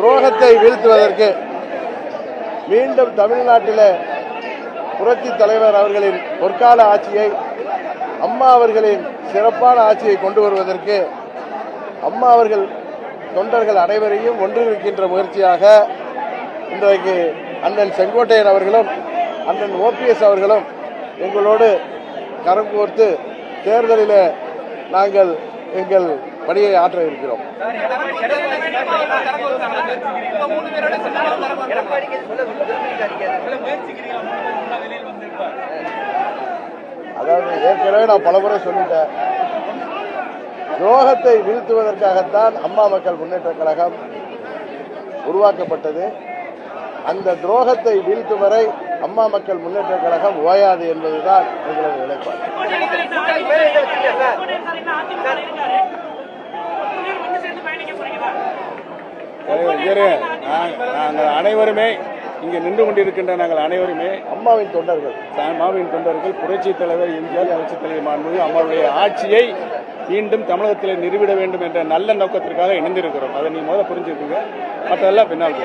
துரோகத்தை வீழ்த்துவதற்கு மீண்டும் தமிழ்நாட்டில் புரட்சி தலைவர் அவர்களின் பொற்கால ஆட்சியை அம்மா அவர்களின் சிறப்பான ஆட்சியை கொண்டு வருவதற்கு அம்மா அவர்கள் தொண்டர்கள் அனைவரையும் ஒன்றிருக்கின்ற முயற்சியாக இன்றைக்கு அண்ணன் செங்கோட்டையன் அவர்களும் அண்ணன் ஓபிஎஸ் அவர்களும் எங்களோடு கரம் கோர்த்து தேர்தலில் நாங்கள் எங்கள் பணியை ஆற்ற இருக்கிறோம். அதாவது ஏற்கனவே நான் பலமுறை சொல்லிட்டேன். துரோகத்தை வீழ்த்துவதற்காகத்தான் அம்மா மக்கள் முன்னேற்ற கழகம் உருவாக்கப்பட்டது. அந்த துரோகத்தை வீழ்த்தும் வரை அம்மா மக்கள் முன்னேற்ற கழகம் ஓயாது என்பதுதான் எங்களது நிலைப்பாடு. நாங்கள் அனைவருமே இங்கே நின்று கொண்டிருக்கின்ற நாங்கள் அனைவருமே அம்மாவின் தொண்டர்கள். மாவின் தொண்டர்கள் புரட்சி தலைவர் எம்ஜிஆர் புரட்சி தலைவர் மாண்புமிகு அம்மாவுடைய ஆட்சியை மீண்டும் தமிழகத்தில் நிறுவிட வேண்டும் என்ற நல்ல நோக்கத்திற்காக இணைந்திருக்கிறோம். அதை நீ முதல்ல புரிஞ்சுக்கோங்க. மற்றதெல்லாம் பின்னால்.